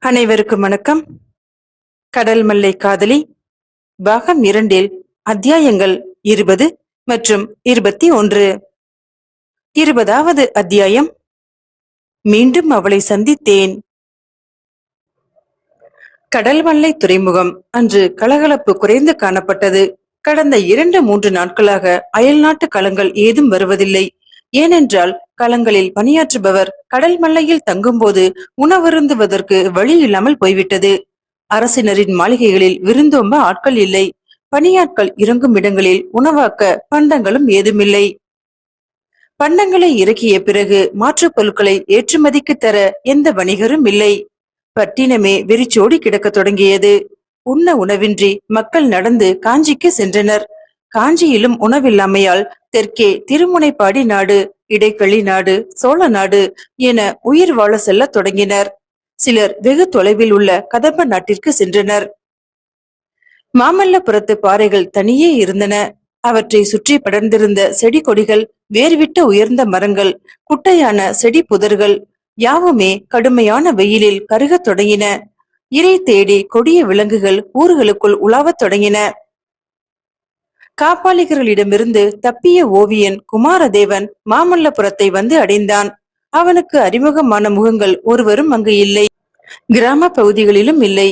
அனைவருக்கும் வணக்கம். கடல் மல்லை காதலி பாகம் இரண்டில் அத்தியாயங்கள் இருபது மற்றும் இருபத்தி ஒன்று. இருபதாவது அத்தியாயம். மீண்டும் அவளை சந்தித்தேன். கடல் மல்லை துறைமுகம் அன்று கலகலப்பு குறைந்து காணப்பட்டது. கடந்த இரண்டு மூன்று நாட்களாக அயல்நாட்டு களங்கள் ஏதும் வருவதில்லை. ஏனென்றால் களங்களில் பணியாற்றுபவர் கடல் மல்லையில் தங்கும்போது உணவருந்துவதற்கு வழி இல்லாமல் போய்விட்டது. அரசினரின் மாளிகைகளில் விருந்தோம்ப ஆட்கள் இல்லை. பணியாட்கள் இறங்கும் இடங்களில் உணவாக்க பண்டங்களும் ஏதுமில்லை. பண்டங்களை இறக்கிய பிறகு மாற்றுப் பொருட்களை ஏற்றுமதிக்கு தர எந்த வணிகரும் இல்லை. பட்டினமே வெறிச்சோடி கிடக்க தொடங்கியது. உண்ண உணவின்றி மக்கள் நடந்து காஞ்சிக்கு சென்றனர். காஞ்சியிலும் உணவில்லாமையால் தெற்கே திருமுனைப்பாடி நாடு இடைக்களி நாடு சோழ நாடு என உயிர் வாழ செல்ல தொடங்கினர். சிலர் வெகு தொலைவில் உள்ள கதம்ப நாட்டிற்கு சென்றனர். மாமல்லபுரத்து பாறைகள் தனியே இருந்தன. அவற்றை சுற்றி படர்ந்திருந்த செடி கொடிகள் வேர்விட்ட உயர்ந்த மரங்கள் குட்டையான செடி புதர்கள் யாவுமே கடுமையான வெயிலில் கருகத் தொடங்கின. இறை தேடி கொடிய விலங்குகள் ஊர்களுக்குள் உலாவத் தொடங்கின. காப்பாளிகளிடமிருந்து தப்பிய ஓவியன் குமாரதேவன் மாமல்லபுரத்தை வந்து அடைந்தான். அவனுக்கு அறிமுகமான முகங்கள் ஒருவரும் அங்கு இல்லை. கிராம பகுதிகளிலும் இல்லை.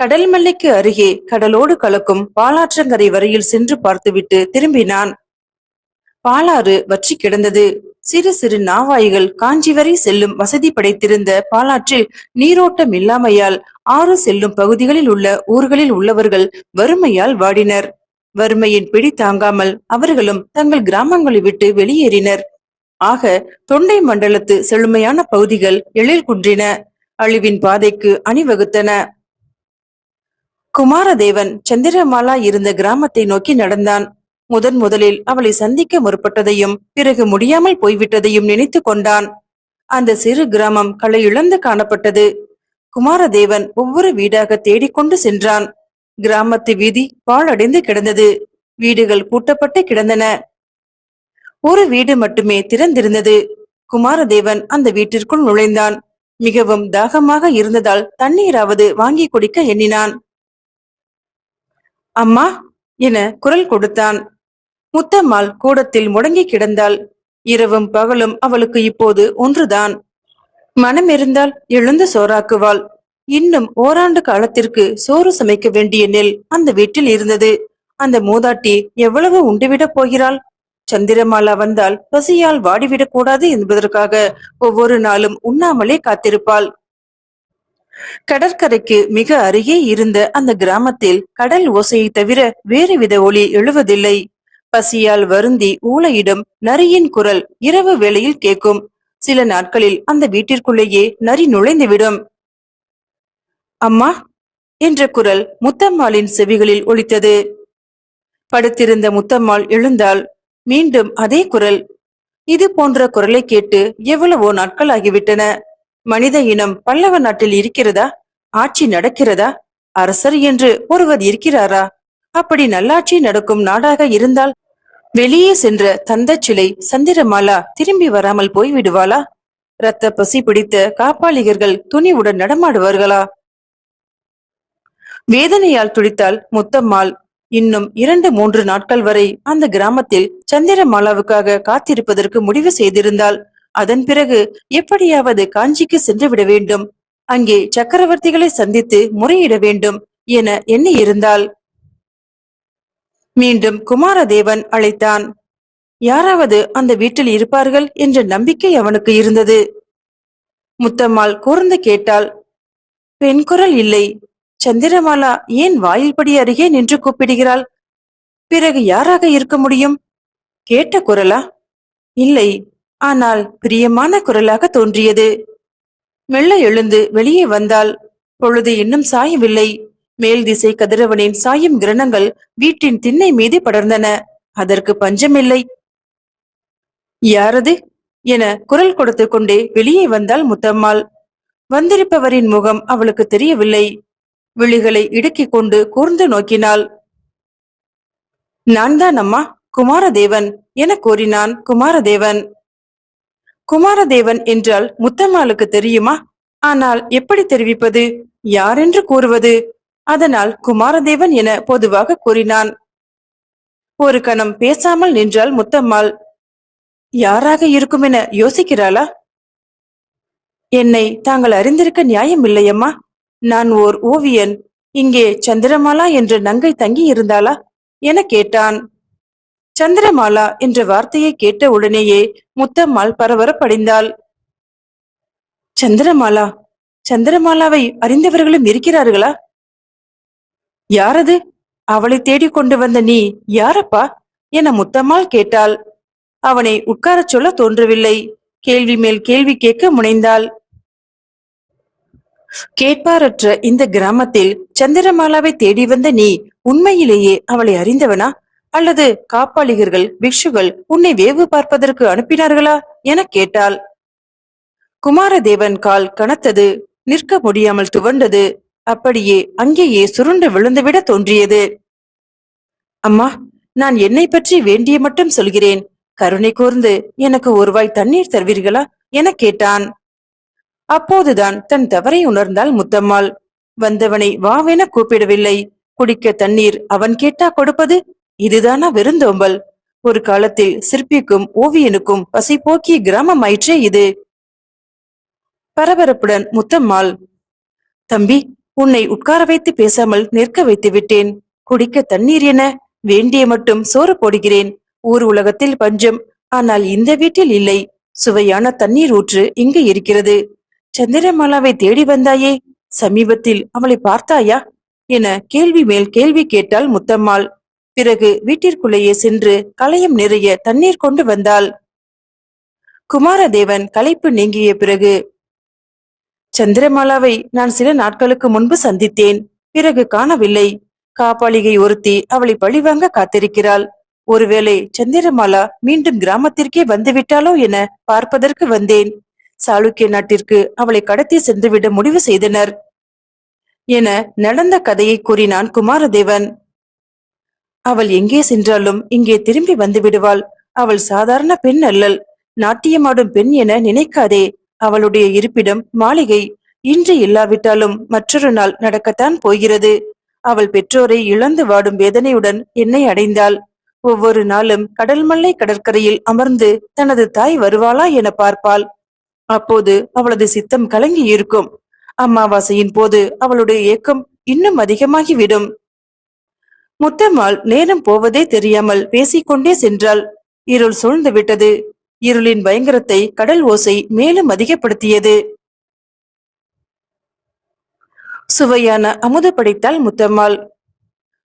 கடல் மல்லைக்கு அருகே கடலோடு கலக்கும் பாலாற்றங்கரை வரையில் சென்று பார்த்துவிட்டு திரும்பினான். பாலாறு வற்றி கிடந்தது. சிறு சிறு நாவாய்கள் காஞ்சி வரை செல்லும் வசதி படைத்திருந்த பாலாற்றில் நீரோட்டம் இல்லாமையால் ஆறு செல்லும் பகுதிகளில் உள்ள ஊர்களில் உள்ளவர்கள் வறுமையால் வாடினர். வறுமையின் பிடி தாங்காமல் அவர்களும் தங்கள் கிராமங்களை விட்டு வெளியேறினர். ஆக தொண்டை மண்டலத்து செழுமையான பகுதிகள் எழில் குன்றின அழிவின் பாதைக்கு அணிவகுத்தன. குமாரதேவன் சந்திரமாலா இருந்த கிராமத்தை நோக்கி நடந்தான். முதன் முதலில் அவளை சந்திக்க முற்பட்டதையும் பிறகு முடியாமல் போய்விட்டதையும் நினைத்து கொண்டான். அந்த சிறு கிராமம் களை இழந்து காணப்பட்டது. குமாரதேவன் ஒவ்வொரு வீடாக தேடிக்கொண்டு சென்றான். கிராமத்து வீதி பாழடைந்து கிடந்தது. வீடுகள் பூட்டப்பட்டு கிடந்தன. ஒரு வீடு மட்டுமே திறந்திருந்தது. குமாரதேவன் அந்த வீட்டிற்குள் நுழைந்தான். மிகவும் தாகமாக இருந்ததால் தண்ணீராவது வாங்கி குடிக்க எண்ணினான். அம்மா! என குரல் கொடுத்தான். முத்தம்மாள் கூடத்தில் முடங்கி கிடந்தாள். இரவும் பகலும் அவளுக்கு இப்போது ஒன்றுதான். மனம் இருந்தால் எழுந்து சோறாக்குவாள். இன்னும் ஓராண்டு காலத்திற்கு சோறு சமைக்க வேண்டிய நெல் அந்த வீட்டில் இருந்தது. அந்த மூதாட்டி எவ்வளவு உண்டுவிடப் போகிறாள்? சந்திரமாலா வந்தால் பசியால் வாடிவிடக் கூடாது என்பதற்காக ஒவ்வொரு நாளும் உண்ணாமலே காத்திருப்பாள். கடற்கரைக்கு மிக அருகே இருந்த அந்த கிராமத்தில் கடல் ஓசையை தவிர வேறு வித ஒளி எழுவதில்லை. பசியால் வருந்தி ஊழையிடும் நரியின் குரல் இரவு வேளையில் கேட்கும். சில நாட்களில் அந்த வீட்டிற்குள்ளேயே நரி நுழைந்துவிடும். அம்மா என்ற குரல் முத்தம்மாளின் செவிகளில் ஒழித்தது படுத்திருந்த முத்தம்மாள் எழுந்தாள். மீண்டும் அதே குரல். இது போன்ற குரலை கேட்டு எவ்வளவோ நாட்கள் ஆகிவிட்டன மனித இனம் பல்லவ நாட்டில் இருக்கிறதா? ஆட்சி நடக்கிறதா? அரசர் என்று ஒருவர் இருக்கிறாரா? அப்படி நல்லாட்சி நடக்கும் நாடாக இருந்தால் வெளியே சென்ற தந்த சிலை சந்திரமாலா திரும்பி வராமல் போய்விடுவாளா? இரத்த பசி பிடித்த காப்பாளிகர்கள் துணிவுடன் நடமாடுவார்களா? வேதனையால் துடித்தாள் முத்தம்மாள் இன்னும் இரண்டு மூன்று நாட்கள் வரை அந்த கிராமத்தில் சந்திரமாலாவுக்காக காத்திருப்பதற்கு முடிவு செய்திருந்தாள். அதன் பிறகு எப்படியாவது காஞ்சிக்கு சென்று விட வேண்டும். அங்கே சக்கரவர்த்திகளை சந்தித்து முறையிட வேண்டும் என எண்ணி இருந்தாள் மீண்டும் குமாரதேவன் அழைத்தான். யாராவது அந்த வீட்டில் இருப்பார்கள் என்ற நம்பிக்கை அவனுக்கு இருந்தது. முத்தம்மாள் கூர்ந்து கேட்டாள். பெண் குரல் இல்லை. சந்திரமாலா ஏன் வாயில்படி அருகே நின்று கூப்பிடுகிறாள்? பிறகு யாராக இருக்க முடியும்? கேட்ட குரலா? இல்லை ஆனால் பிரியமான குரலாக தோன்றியது. மெல்ல எழுந்து வெளியே வந்தால் பொழுது இன்னும் சாயவில்லை. மேல் திசை கதிரவனின் சாயும் கிரணங்கள் வீட்டின் திண்ணை மீது படர்ந்தன. அதற்கு பஞ்சமில்லை. யாரது? என குரல் கொடுத்து கொண்டே வெளியே வந்தாள் முத்தம்மாள். வந்திருப்பவரின் முகம் அவளுக்கு தெரியவில்லை. விழிகளை இடுக்கிக் கொண்டு கூர்ந்து நோக்கினாள். நான் தான் அம்மா குமாரதேவன் என கூறினான் குமாரதேவன். குமாரதேவன் என்றால் முத்தம்மாளுக்கு தெரியுமா? ஆனால் எப்படி தெரிவிப்பது? யாரென்று கூறுவது? அதனால் குமாரதேவன் என பொதுவாக கூறினான். ஒரு கணம் பேசாமல் நின்றாள் முத்தம்மாள். யாராக இருக்கும் என யோசிக்கிறாளா? என்னை தாங்கள் அறிந்திருக்க நியாயம் இல்லையம்மா நான் ஓர் ஓவியன். இங்கே சந்திரமாலா என்ற நங்கை தங்கி இருந்தாளா? என கேட்டான். சந்திரமாலா என்ற வார்த்தையை கேட்ட உடனேயே முத்தம்மாள் பரபரப்படைந்தாள். சந்திரமாலா சந்திரமாலாவை அறிந்தவர்களும் இருக்கிறார்களா? யாரது? அவளை தேடிக் கொண்டு வந்த நீ யாரப்பா? என முத்தம்மாள் கேட்டாள். அவனை உட்காரச் சொல்ல தோன்றவில்லை. கேள்வி மேல் கேள்வி கேட்க முனைந்தாள். கேட்பாரற்ற இந்த கிராமத்தில் சந்திரமாலாவை தேடி வந்த நீ உண்மையிலேயே அவளை அறிந்தவனா? அல்லது காப்பாளிகர்கள் பிக்ஷுகள் உன்னை வேவு பார்ப்பதற்கு அனுப்பினார்களா என கேட்டாள். குமாரதேவன் கால் கனத்தது நிற்க முடியாமல் துவண்டது. அப்படியே அங்கேயே சுருண்டு விழுந்துவிட தோன்றியது. அம்மா நான் என்னை பற்றி வேண்டிய மட்டும் சொல்கிறேன். கருணை கூர்ந்து எனக்கு ஒருவாய் தண்ணீர் தருவீர்களா? என கேட்டான். அப்போதுதான் தன் தவறை உணர்ந்தாள் முத்தம்மாள். வந்தவனை வாவென கூப்பிடவில்லை. குடிக்க தண்ணீர் அவன் கேட்டா கொடுப்பது இதுதானா விருந்தோம்பல் ஒரு காலத்தில் சிற்பிக்கும் ஓவியனுக்கும் பசி போக்கிய கிராமம் ஆயிற்றே இது. பரபரப்புடன் முத்தம்மாள் தம்பி உன்னை உட்கார வைத்து பேசாமல் நிற்க வைத்து விட்டேன். குடிக்க தண்ணீர் என வேண்டிய மட்டும் சோறு போடுகிறேன். ஊர் உலகத்தில் பஞ்சம். ஆனால் இந்த வீட்டில் இல்லை. சுவையான தண்ணீர் ஊற்று இங்கு இருக்கிறது. சந்திரமாலாவை தேடி வந்தாயே? சமீபத்தில் அவளை பார்த்தாயா? என கேள்வி மேல் கேள்வி கேட்டாள் முத்தம்மாள். பிறகு வீட்டிற்குள்ளேயே சென்று களையும் நிறைய தண்ணீர் கொண்டு வந்தாள். குமாரதேவன் களைப்பு நீங்கிய பிறகு சந்திரமாலாவை நான் சில நாட்களுக்கு முன்பு சந்தித்தேன். பிறகு காணவில்லை. காப்பாளிகை ஒருத்தி அவளை பழிவாங்க காத்திருக்கிறாள். ஒருவேளை சந்திரமாலா மீண்டும் கிராமத்திற்கே வந்துவிட்டாளோ என பார்ப்பதற்கு வந்தேன். சாளுக்கிய நாட்டிற்கு அவளை கடத்தி சென்றுவிட முடிவு செய்தனர். என நடந்த கதையை கூறினான் குமாரதேவன். அவள் எங்கே சென்றாலும் இங்கே திரும்பி வந்து விடுவாள். அவள் சாதாரண பெண் அல்லல். நாட்டியமாடும் பெண் என நினைக்காதே. அவளுடைய இருப்பிடம் மாளிகை. இன்று இல்லாவிட்டாலும் மற்றொரு நாள் நடக்கத்தான் போகிறது. அவள் பெற்றோரை இழந்து வாடும் வேதனையுடன் என்னை அடைந்தாள். ஒவ்வொரு நாளும் கடல்மல்லை கடற்கரையில் அமர்ந்து தனது தாய் வருவாளா என பார்ப்பாள். அப்போது அவளது சித்தம் கலங்கி இருக்கும். அமாவாசையின் போது அவளுடைய ஏக்கம் இன்னும் அதிகமாகிவிடும். முத்தம்மாள் நேரம் போவதே தெரியாமல் பேசிக்கொண்டே சென்றாள். இருள் சூழ்ந்து விட்டது. இருளின் பயங்கரத்தை கடல் ஓசை மேலும் அதிகப்படுத்தியது. சுவையான அமுத படைத்தாள் முத்தம்மாள்.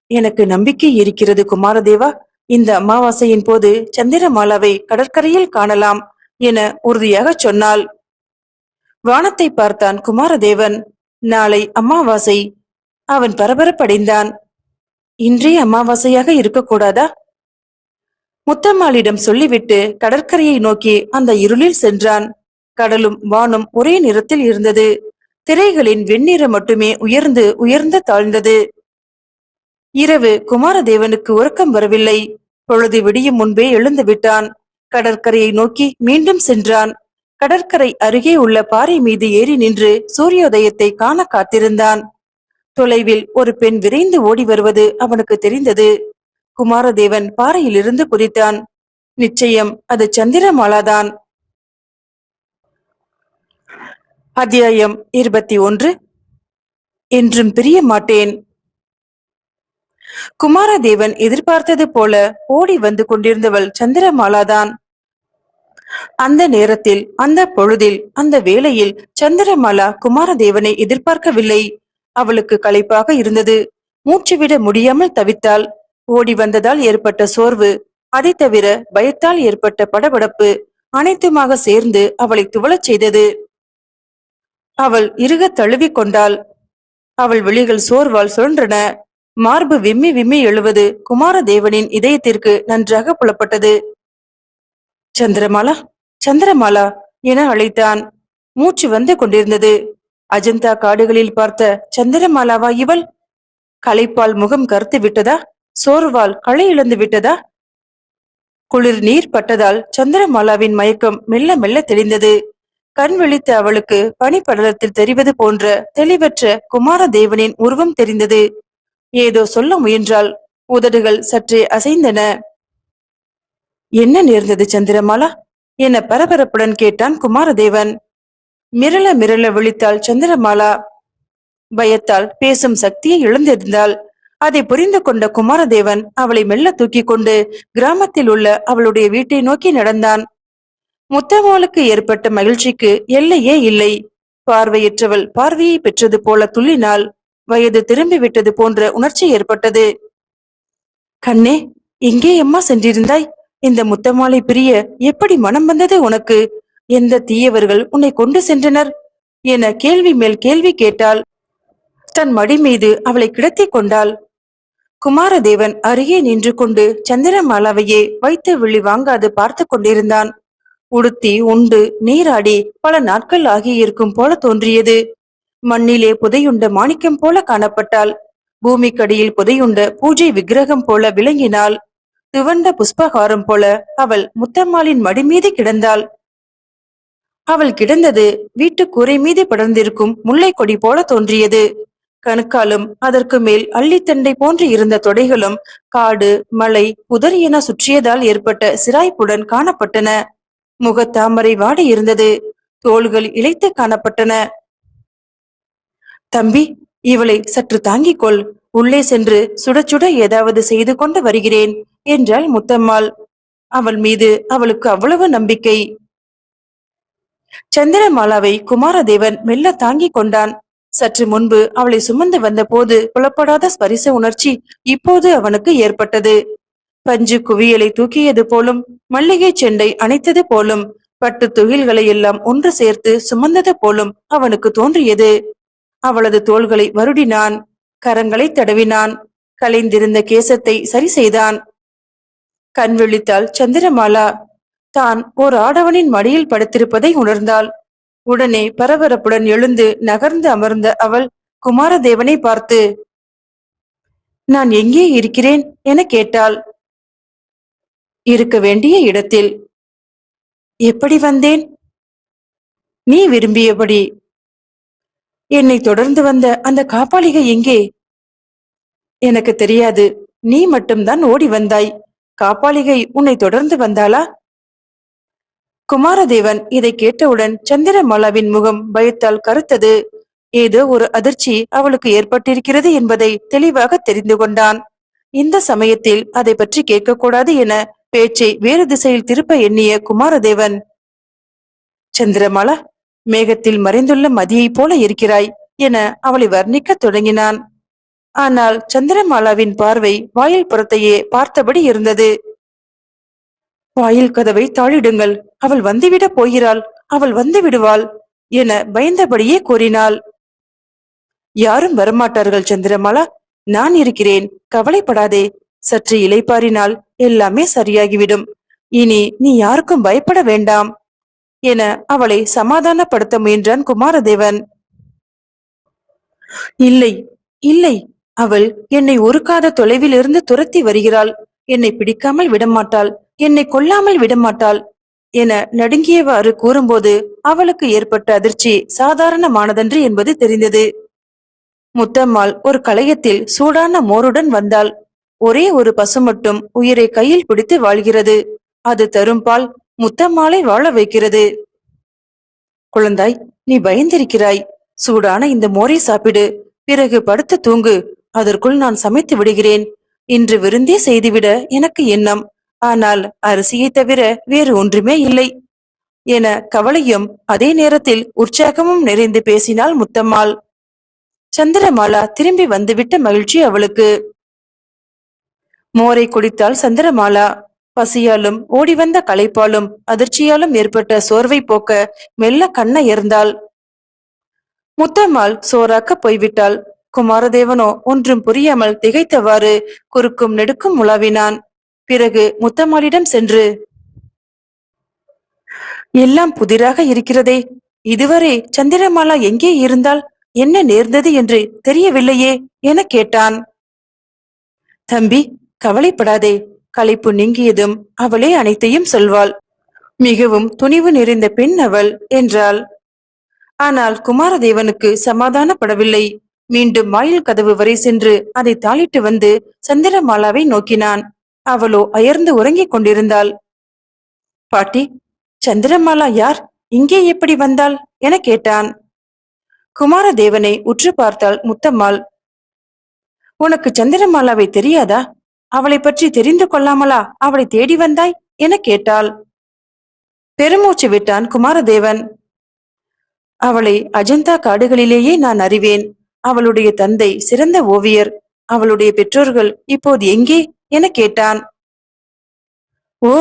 எனக்கு நம்பிக்கை இருக்கிறது குமாரதேவா. இந்த அமாவாசையின் போது சந்திரமாலாவை கடற்கரையில் காணலாம். என உறுதியாக சொன்னாள். வானத்தை பார்த்தான் குமாரதேவன். நாளை அமாவாசை. அவன் பரபரப்படைந்தான். இன்றே அமாவாசையாக இருக்கக்கூடாதா? முத்தம்மாளிடம் சொல்லிவிட்டு கடற்கரையை நோக்கி அந்த இருளில் சென்றான். கடலும் வானும் ஒரே நிறத்தில் இருந்தது. திரைகளின் வெண்ணிறம் மட்டுமே உயர்ந்து உயர்ந்து தாழ்ந்தது. இரவு குமாரதேவனுக்கு உறக்கம் வரவில்லை. பொழுது விடியும் முன்பே எழுந்து விட்டான். கடற்கரையை நோக்கி மீண்டும் சென்றான். கடற்கரை அருகே உள்ள பாறை மீது ஏறி நின்று சூரியோதயத்தை காண காத்திருந்தான். தொலைவில் ஒரு பெண் விரைந்து ஓடி வருவது அவனுக்கு தெரிந்தது. குமாரதேவன் பாறையிலிருந்து குதித்தான். நிச்சயம் அது சந்திரமாலாதான். அத்தியாயம் இருபத்தி ஒன்று. என்றும் பிரிய மாட்டேன். குமாரதேவன் எதிர்பார்த்தது போல ஓடி வந்து கொண்டிருந்தவள் சந்திரமாலாதான். அந்த நேரத்தில் அந்த பொழுதில் அந்த வேளையில் சந்திரமாலா குமாரதேவனை எதிர்பார்க்கவில்லை. அவளுக்கு களைப்பாக இருந்தது. மூச்சுவிட முடியாமல் தவித்தாள் ஓடி வந்ததால் ஏற்பட்ட சோர்வு அதை தவிர பயத்தால் ஏற்பட்ட படபடப்பு அனைத்துமாக சேர்ந்து அவளை துவளச் செய்தது. அவள் இறுக தழுவி கொண்டாள். அவள் விழிகள் சோர்வால் சுழன்றன. மார்பு விம்மி விம்மி எழுவது குமாரதேவனின் இதயத்திற்கு நன்றாக புலப்பட்டது. சந்திரமாலா சந்திரமாலா என அழைத்தான். மூச்சு வந்து கொண்டிருந்தது. அஜந்தா காடுகளில் பார்த்த சந்திரமாலாவா இவள்? களைப்பால் முகம் கருத்து விட்டதா? சோர்வால் களை இழந்து விட்டதா? குளிர் நீர் பட்டதால் சந்திரமாலாவின் மயக்கம் மெல்ல மெல்ல தெளிந்தது. கண் விழித்த அவளுக்கு பனிப்படலத்தில் தெரிவது போன்ற தெளிவற்ற குமாரதேவனின் உருவம் தெரிந்தது. ஏதோ சொல்ல முயன்றால் உதடுகள் சற்றே அசைந்தன. என்ன நேர்ந்தது சந்திரமாலா? என பரபரப்புடன் கேட்டான் குமாரதேவன். மிரள மிரள விழித்தாள் சந்திரமாலா. பயத்தால் பேசும் சக்தியை இழந்திருந்தாள். அதை புரிந்து கொண்ட குமாரதேவன் அவளை மெல்ல தூக்கி கொண்டு கிராமத்தில் உள்ள அவளுடைய வீட்டை நோக்கி நடந்தான். முத்தம்மாளுக்கு ஏற்பட்ட மகிழ்ச்சிக்கு எல்லையே இல்லை. பார்வையற்றவள் பார்வையை பெற்றது போல துள்ளினாள். வயது திரும்பி விட்டது போன்ற உணர்ச்சி ஏற்பட்டது. கண்ணே எங்கே அம்மா சென்றிருந்தாய்? இந்த முத்தமாலை பிரிய எப்படி மனம் வந்தது உனக்கு? எந்த தீயவர்கள் உன்னை கொண்டு சென்றனர்? என கேள்வி மேல் கேள்வி கேட்டாள். தன் மடி மீது அவளை கிடத்தி கொண்டாள். குமாரதேவன் அருகே நின்று கொண்டு சந்திரமாலாவையே வைத்த விழி வாங்காது பார்த்து கொண்டிருந்தான். உடுத்தி உண்டு நீராடி பல நாட்கள் ஆகியிருக்கும் போல தோன்றியது. மண்ணிலே புதையுண்ட மாணிக்கம் போல காணப்பட்டாள். பூமிக்கடியில் புதையுண்ட பூஜை விக்கிரகம் போல விளங்கினாள். துவண்ட புஷ்பகாரம் போல அவள் முத்தம்மாளின் மடி மீது கிடந்தாள். அவள் கிடந்தது வீட்டு கூரை மீது படர்ந்திருக்கும் முல்லை கொடி போல தோன்றியது. கணுக்காலும் அதற்கு மேல் அள்ளித்தண்டை போன்று இருந்த தொடைகளும் காடு மலை புதர் என சுற்றியதால் ஏற்பட்ட சிராய்ப்புடன் காணப்பட்டன. முகத்தாமரை வாடி இருந்தது. தோள்கள் இழைத்து காணப்பட்டன. தம்பி இவளை சற்று தாங்கிக் கொள். உள்ளே சென்று சுட சுட ஏதாவது செய்து கொண்டு வருகிறேன். என்றாள் முத்தம்மாள். அவள் மீது அவளுக்கு அவ்வளவு நம்பிக்கை. சந்திரமாலாவை குமாரதேவன் மெல்ல தாங்கிக் கொண்டான். சற்று முன்பு அவளை சுமந்து வந்த போது புலப்படாத ஸ்பரிச உணர்ச்சி இப்போது அவனுக்கு ஏற்பட்டது. பஞ்சு குவியலை தூக்கியது போலும் மல்லிகை செண்டை அணைத்தது போலும் பட்டு துகில்களை எல்லாம் ஒன்று சேர்த்து சுமந்தது போலும் அவனுக்கு தோன்றியது. அவளது தோள்களை வருடினான் கரங்களை தடவினான் கலைந்திருந்த கேசத்தை சரி செய்தான். கண் விழித்தாள் சந்திரமாலா. தான் ஓர் ஆடவனின் மடியில் படுத்திருப்பதை உணர்ந்தாள். உடனே பரபரப்புடன் எழுந்து நகர்ந்து அமர்ந்த அவள் குமாரதேவனை பார்த்து நான் எங்கே இருக்கிறேன்? என கேட்டாள். இருக்க வேண்டிய இடத்தில். எப்படி வந்தேன்? நீ விரும்பியபடி. என்னை தொடர்ந்து வந்த அந்த காப்பாளிகை எங்கே? எனக்கு தெரியாது. நீ மட்டும்தான் ஓடி வந்தாய். காப்பாளிகை உன்னை தொடர்ந்து வந்தாளா? குமாரதேவன் இதை கேட்டவுடன் சந்திரமாலாவின் முகம் பயத்தால் கருத்தது. ஏதோ ஒரு அதிர்ச்சி அவளுக்கு ஏற்பட்டிருக்கிறது என்பதை தெளிவாக தெரிந்து கொண்டான். இந்த சமயத்தில் அதை பற்றி கேட்கக்கூடாது என பேச்சை வேறு திசையில் திருப்ப எண்ணிய குமாரதேவன் சந்திரமாலா மேகத்தில் மறைந்துள்ள மதியைப் போல இருக்கிறாய் என அவளை வர்ணிக்கத் தொடங்கினான். ஆனால் சந்திரமாலாவின் பார்வை வாயில் புறத்தையே பார்த்தபடி இருந்தது. வாயில் கதவை தாளிடுங்கள் அவள் வந்துவிட போகிறாள் அவள் வந்து விடுவாள் என பயந்தபடியே கூறினாள். யாரும் வரமாட்டார்கள் சந்திரமாலா நான் இருக்கிறேன் கவலைப்படாதே சற்று இலைப்பாரினால் எல்லாமே சரியாகிவிடும் இனி நீ யாருக்கும் பயப்பட வேண்டாம் என அவளை சமாதானப்படுத்த முயன்றான் குமாரதேவன். இல்லை இல்லை அவள் என்னை ஒரு காத தொலைவில் இருந்து துரத்தி வருகிறாள். என்னை பிடிக்காமல் விடமாட்டாள். என்னை கொல்லாமல் விடமாட்டாள் என நடுங்கியவாறு கூறும்போது அவளுக்கு ஏற்பட்ட அதிர்ச்சி சாதாரணமானதன்று என்பது தெரிந்தது. முத்தம்மாள் ஒரு களையத்தில் சூடான மோருடன் வந்தாள். ஒரே ஒரு பசு மட்டும் உயிரை கையில் பிடித்து வாழ்கிறது. அது தரும் பால் முத்தம்மாளை வாழ வைக்கிறது. குழந்தாய் நீ பயந்திருக்கிறாய். சூடான இந்த மோரை சாப்பிடு. பிறகு படுத்து தூங்கு. அதற்குள் நான் சமைத்து விடுகிறேன். இன்று விருந்தே செய்துவிட எனக்கு எண்ணம். ஆனால் அரிசியை தவிர வேறு ஒன்றுமே இல்லை. என கவலையும் அதே நேரத்தில் உற்சாகமும் நிறைந்து பேசினாள் முத்தம்மாள். சந்திரமாலா திரும்பி வந்துவிட்ட மகிழ்ச்சி அவளுக்கு. மோரை குடித்தாள் சந்திரமாலா. பசியாலும் ஓடி வந்த களைப்பாலும் அதிர்ச்சியாலும் ஏற்பட்ட சோர்வை போக்க மெல்ல கண்ண இருந்தாள் முத்தம்மாள் சோறாக்க போய்விட்டாள். குமாரதேவனோ ஒன்றும் புரியாமல் திகைத்தவாறு குறுக்கும் நெடுக்கும் உலாவினான். பிறகு முத்தம்மாளிடம் சென்று எல்லாம் புதிராக இருக்கிறதே. இதுவரை சந்திரமாலா எங்கே இருந்தால் என்ன நேர்ந்தது என்று தெரியவில்லையே என கேட்டான். தம்பி கவலைப்படாதே. களைப்பு நீங்கியதும் அவளே அனைத்தையும் சொல்வாள். மிகவும் துணிவு நிறைந்த பெண் அவள் என்றாள். ஆனால் குமாரதேவனுக்கு சமாதானப்படவில்லை. மீண்டும் வாயில் கதவு வரை சென்று அதை தாளிட்டு வந்து சந்திரமாலாவை நோக்கினான். அவளோ அயர்ந்து உறங்கிக் கொண்டிருந்தாள். பாட்டி சந்திரமாலா யார்? இங்கே எப்படி வந்தாள்? என கேட்டான். குமாரதேவனை உற்று பார்த்தாள் முத்தம்மாள். உனக்கு சந்திரமாலாவை தெரியாதா? அவளை பற்றி தெரிந்து கொள்ளாமலா? அவளை தேடி வந்தாய்? என கேட்டாள். பெருமூச்சு விட்டான் குமாரதேவன். அவளை அஜந்தா காடுகளிலேயே நான் அறிவேன். அவளுடைய தந்தை சிறந்த ஓவியர். அவளுடைய பெற்றோர்கள் இப்போது எங்கே? என கேட்டான். ஓ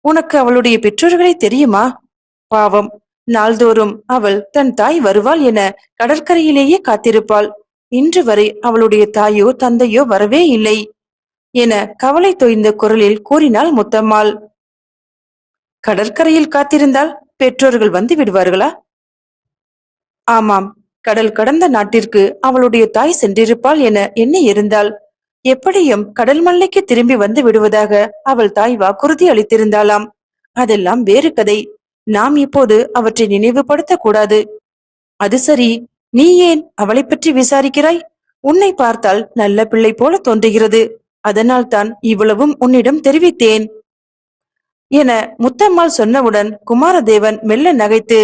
உனக்கு அவளுடைய பெற்றோர்களை தெரியுமா? பாவம் நாள்தோறும் அவள் தன் தாய் வருவாள் என கடற்கரையிலேயே காத்திருப்பாள். இன்று வரை அவளுடைய தாயோ தந்தையோ வரவே இல்லை என கவலை தோய்ந்த குரலில் கூறினாள் முத்தம்மாள். கடற்கரையில் காத்திருந்தால் பெற்றோர்கள் வந்து விடுவார்களா? ஆமாம் கடல் கடந்த நாட்டிற்கு அவளுடைய தாய் சென்றிருப்பாள் என எண்ணி இருந்தாள். எப்படியும் கடல் மல்லைக்கு திரும்பி வந்து விடுவதாக அவள் தாய் வாக்குறுதி அளித்திருந்தாளாம். அதெல்லாம் வேறு கதை. நாம் இப்போது அவற்றை நினைவுபடுத்த கூடாது. அது சரி நீ ஏன் அவளை பற்றி விசாரிக்கிறாய்? உன்னை பார்த்தால் நல்ல பிள்ளை போல தோன்றுகிறது. அதனால் தான் இவ்வளவும் உன்னிடம் தெரிவித்தேன். என முத்தம்மாள் சொன்னவுடன் குமாரதேவன் மெல்ல நகைத்து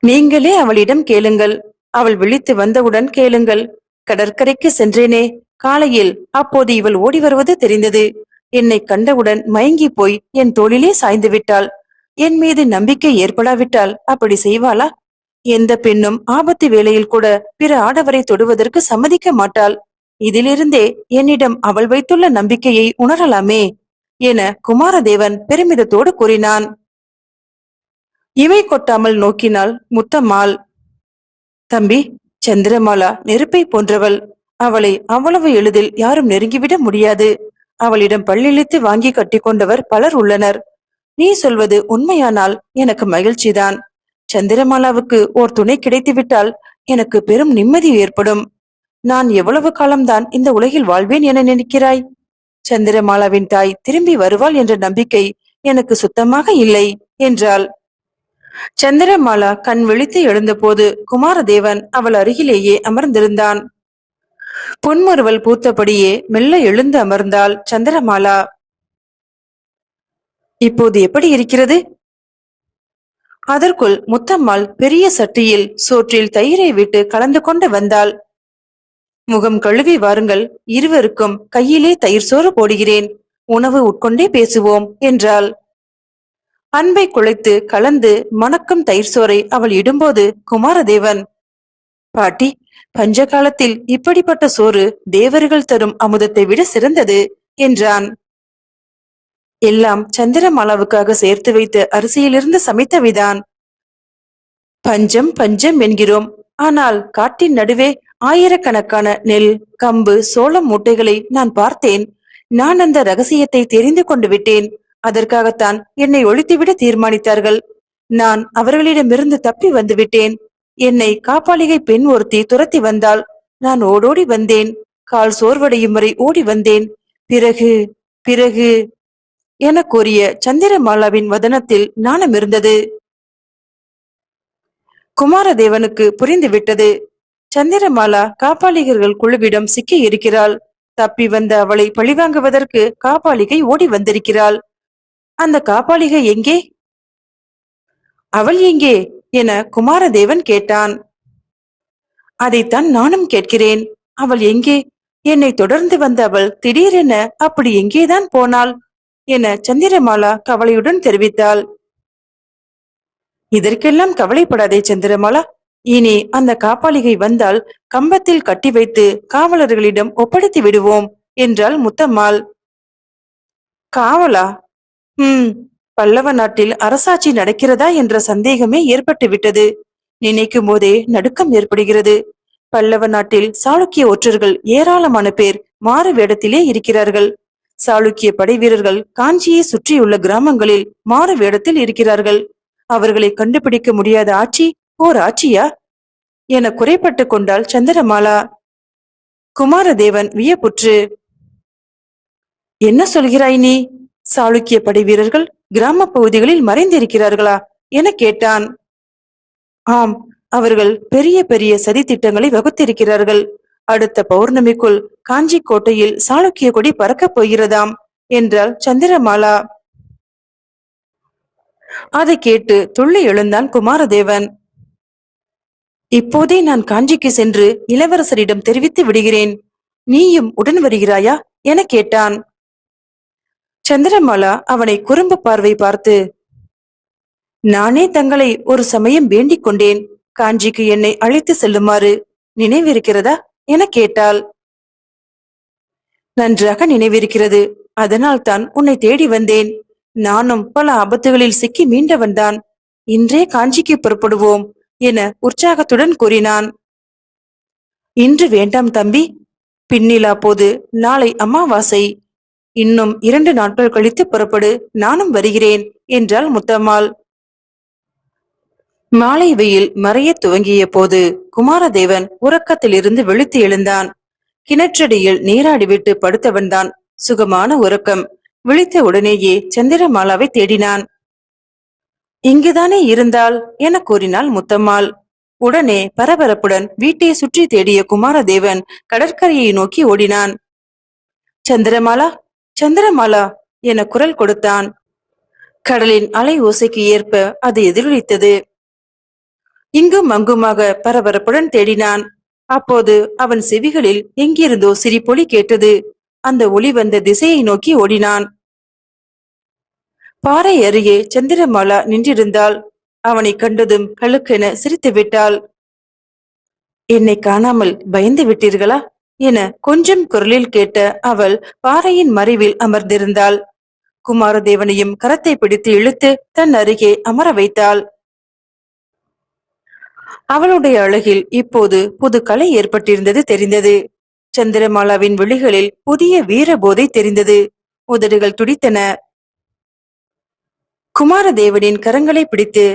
நீங்களே அவளிடம் கேளுங்கள். அவள் விழித்து வந்தவுடன் கேளுங்கள். கடற்கரைக்கு சென்றேனே. காலையில் அப்போது இவள் ஓடி வருவது தெரிந்தது. என்னை கண்டவுடன் மயங்கி போய் என் தோளிலே சாய்ந்து விட்டாள். என் மீது நம்பிக்கை ஏற்படாவிட்டால் அப்படி செய்வாளா? எந்த பெண்ணும் ஆபத்து வேளையில் கூட பிற ஆடவரை தொடுவதற்கு சம்மதிக்க மாட்டாள். இதிலிருந்தே என்னிடம் அவள் வைத்துள்ள நம்பிக்கையை உணரலாமே. என குமாரதேவன் பெருமிதத்தோடு கூறினான். இவை கொட்டாமல் நோக்கினாள் முத்தம்மாள் தம்பி சந்திரமாலா நெருப்பை போன்றவள். அவளை அவ்வளவு எளிதில் யாரும் நெருங்கிவிட முடியாது. அவளிடம் பள்ளிழித்து வாங்கி கட்டிக்கொண்டவர் பலர் உள்ளனர். நீ சொல்வது உண்மையானால் எனக்கு மகிழ்ச்சிதான். சந்திரமாலாவுக்கு ஓர் துணை கிடைத்துவிட்டால் எனக்கு பெரும் நிம்மதி ஏற்படும். நான் எவ்வளவு காலம்தான் இந்த உலகில் வாழ்வேன் என நினைக்கிறாய்? சந்திரமாலாவின் தாய் திரும்பி வருவாள் என்ற நம்பிக்கை எனக்கு சுத்தமாக இல்லை என்றாள். சந்திரமாலா கண் விழித்து எழுந்தபோது குமாரதேவன் அவள் அருகிலேயே அமர்ந்திருந்தான். புன்முறுவல் பூத்தபடியே மெல்ல எழுந்து அமர்ந்தாள் சந்திரமாலா. இப்போது எப்படி இருக்கிறது? அதற்குள் முத்தம்மாள் பெரிய சட்டியில் சோற்றில் தயிரை விட்டு கலந்து கொண்டு வந்தாள். முகம் கழுவி வாருங்கள் இருவருக்கும் கையிலே தயிர் சோறு போடுகிறேன். உணவு உட்கொண்டே பேசுவோம் என்றாள். அன்பை குழைத்து கலந்து மணக்கும் தயிர் சோறை அவள் இடும்போது குமாரதேவன். பாட்டி பஞ்ச காலத்தில் இப்படிப்பட்ட சோறு தேவர்கள் தரும் அமுதத்தை விட சிறந்தது என்றான். எல்லாம் சந்திரமாலாவுக்காக சேர்த்து வைத்து அரிசியிலிருந்து சமைத்தவைதான் பஞ்சம் பஞ்சம் என்கிறோம். ஆனால் காட்டின் நடுவே ஆயிரக்கணக்கான நெல் கம்பு சோளம் மூட்டைகளை நான் பார்த்தேன். நான் அந்த ரகசியத்தை தெரிந்து கொண்டு விட்டேன். அதற்காகத்தான் என்னை ஒழித்துவிட தீர்மானித்தார்கள். நான் அவர்களிடமிருந்து தப்பி வந்துவிட்டேன். என்னை காப்பாளிகை பெண் ஒருத்தி துரத்தி வந்தால் நான் ஓடோடி வந்தேன். கால் சோர்வடையும் வரை ஓடி வந்தேன். பிறகு பிறகு என கூறிய சந்திரமாலாவின் வதனத்தில் நாணம் இருந்தது. குமாரதேவனுக்கு புரிந்துவிட்டது. சந்திரமாலா காப்பாளிகர்கள் குழுவிடம் சிக்கி இருக்கிறாள் தப்பி வந்த அவளை பழிவாங்குவதற்கு காப்பாளிகை ஓடி வந்திருக்கிறாள். அந்த காப்பாளிகை எங்கே? அவள் எங்கே? என குமாரதேவன் கேட்டான். அதைத்தான் நானும் கேட்கிறேன். அவள் எங்கே? என்னை தொடர்ந்து வந்த அவள் திடீரென அப்படி எங்கேதான் போனாள்? என சந்திரமாலா கவலையுடன் தெரிவித்தாள். இதற்கெல்லாம் கவலைப்படாதே சந்திரமாலா. இனி அந்த காப்பாளிகை வந்தால் கம்பத்தில் கட்டி வைத்து காவலர்களிடம் ஒப்படைத்து விடுவோம் என்றாள் முத்தம்மாள். காவலா? ஹம் பல்லவ நாட்டில் அரசாட்சி நடக்கிறதா என்ற சந்தேகமே ஏற்பட்டு விட்டது. நினைக்கும் போதே நடுக்கம் ஏற்படுகிறது. பல்லவ நாட்டில் சாளுக்கிய ஒற்றர்கள் ஏராளமான பேர் மாறு வேடத்திலே இருக்கிறார்கள். சாளுக்கிய படை வீரர்கள் காஞ்சியை சுற்றியுள்ள கிராமங்களில் மாறு வேடத்தில் இருக்கிறார்கள். அவர்களை கண்டுபிடிக்க முடியாத ஆட்சி ஓர் ஆட்சியா? என குறைப்பட்டு கொண்டாள் சந்திரமாலா. குமாரதேவன் வியப்புற்று என்ன சொல்கிறாய் நீ? சாளுக்கிய படை வீரர்கள் கிராம பகுதிகளில் மறைந்திருக்கிறார்களா என கேட்டான். ஆம் அவர்கள் பெரிய பெரிய சதி திட்டங்களை வகுத்திருக்கிறார்கள். அடுத்த பௌர்ணமிக்குள் காஞ்சி கோட்டையில் சாளுக்கிய கொடி பறக்கப் போகிறதாம் என்றாள் சந்திரமாலா. அதை கேட்டு துள்ளி எழுந்தான் குமாரதேவன். இப்போதே நான் காஞ்சிக்கு சென்று இளவரசரிடம் தெரிவித்து விடுகிறேன். நீயும் உடன் வருகிறாயா? என கேட்டான். சந்திரமாலா அவனை குறும்பு பார்வை பார்த்து நானே தங்களை ஒரு சமயம் வேண்டிக் கொண்டேன். காஞ்சிக்கு என்னை அழைத்து செல்லுமாறு நினைவிருக்கிறதா? என கேட்டாள். நன்றாக நினைவிருக்கிறது. அதனால் தான் உன்னை தேடி வந்தேன். நானும் பல ஆபத்துகளில் சிக்கி மீண்டவன்தான் இன்றே காஞ்சிக்கு புறப்படுவோம் என உற்சாகத்துடன் கூறினான். இன்று வேண்டாம் தம்பி. பின்னிலா போது நாளை அமாவாசை. இன்னும் இரண்டு நாட்கள் கழித்து புறப்படு நானும் வருகிறேன் என்றாள் முத்தம்மாள். மாலை வெயில் மறையத் துவங்கிய போது குமாரதேவன் உறக்கத்திலிருந்து விழித்து எழுந்தான். கிணற்றடியில் நீராடிவிட்டு படுத்தவன்தான் சுகமான உறக்கம். விழித்த உடனேயே சந்திரமாலாவை தேடினான். இங்குதானே இருந்தால் என கூறினாள் முத்தம்மாள். உடனே பரபரப்புடன் வீட்டை சுற்றி தேடிய குமாரதேவன் கடற்கரையை நோக்கி ஓடினான். சந்திரமாலா சந்திரமாலா என குரல் கொடுத்தான். கடலின் அலை ஓசைக்கு ஏற்ப அது எதிரொலித்தது. இங்கும் அங்குமாக பரபரப்புடன் தேடினான். அப்போது அவன் செவிகளில் எங்கிருந்தோ சிரிப்பொலி கேட்டது. அந்த ஒளி வந்த திசையை நோக்கி ஓடினான். பாறை அருகே சந்திரமாலா நின்றிருந்தாள் அவனை கண்டதும் கழுக்கென சிரித்து விட்டாள் என்னை காணாமல் பயந்து விட்டீர்களா? என கொஞ்சம் குரலில் கேட்ட அவள் பாறையின் மறைவில் அமர்ந்திருந்தாள். குமாரதேவனையும் கரத்தை பிடித்து இழுத்து தன் அருகே அமர வைத்தாள். அவளுடைய அழகில் இப்போது புது கலை ஏற்பட்டிருந்தது தெரிந்தது. சந்திரமாலாவின் விழிகளில் புதிய வீர போதை தெரிந்தது. உதடுகள் துடித்தன. குமாரதேவனின் கரங்களை பிடித்து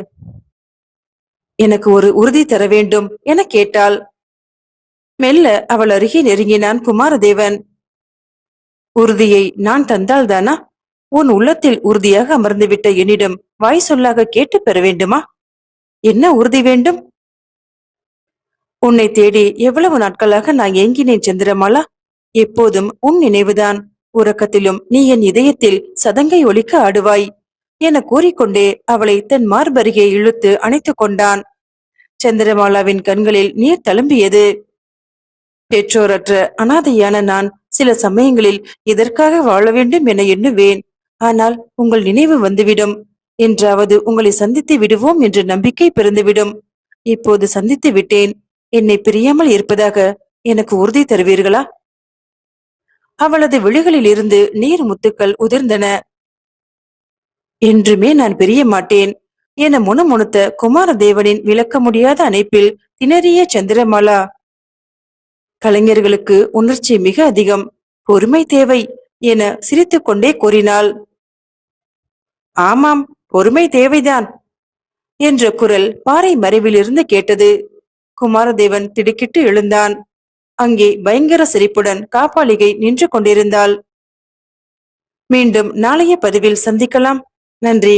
எனக்கு ஒரு உறுதி தர வேண்டும் என கேட்டாள். மெல்ல அவள் அருகே நெருங்கினான் குமாரதேவன். உறுதியை நான் தந்தால்தானா? உன் உள்ளத்தில் உறுதியாக அமர்ந்துவிட்ட என்னிடம் வாய் சொல்லாக கேட்டு பெற வேண்டுமா? என்ன உறுதி வேண்டும்? உன்னை தேடி எவ்வளவு நாட்களாக நான் ஏங்கினேன் சந்திரமாலா? எப்போதும் உன் நினைவுதான். உறக்கத்திலும் நீ என் இதயத்தில் சதங்கை ஒலிக்க ஆடுவாய். என கூறிக்கொண்டே அவளை தன் மார்பருகே இழுத்து அணைத்துக் கொண்டான். சந்திரமாலாவின் கண்களில் நீர் தழும்பியது. பெற்றோரற்ற அனாதையான நான் சில சமயங்களில் இதற்காக வாழ வேண்டும் என எண்ணுவேன். ஆனால் உங்கள் நினைவு வந்துவிடும். என்றாவது உங்களை சந்தித்து விடுவோம் என்ற நம்பிக்கை பிறந்துவிடும். இப்போது சந்தித்து விட்டேன். என்னை பிரியாமல் இருப்பதாக எனக்கு உறுதி தருவீர்களா? அவளது விழிகளில் இருந்து நீர் முத்துக்கள் உதிர்ந்தன. என்றுமே நான் பிரிய மாட்டேன். என முணுமுணுத்த குமாரதேவனின் விளக்க முடியாத அணைப்பில் திணறிய சந்திரமாலா கலைஞர்களுக்கு உணர்ச்சி மிக அதிகம். பொறுமை தேவை என சிரித்துக்கொண்டே கூறினாள். ஆமாம் பொறுமை தேவைதான் என்ற குரல் பாறை மறைவிலிருந்து கேட்டது. குமாரதேவன் திடுக்கிட்டு எழுந்தான். அங்கே பயங்கர சிரிப்புடன் காப்பாளிகை நின்று கொண்டிருந்தாள். மீண்டும் நாளைய பதிவில் சந்திக்கலாம். நன்றி.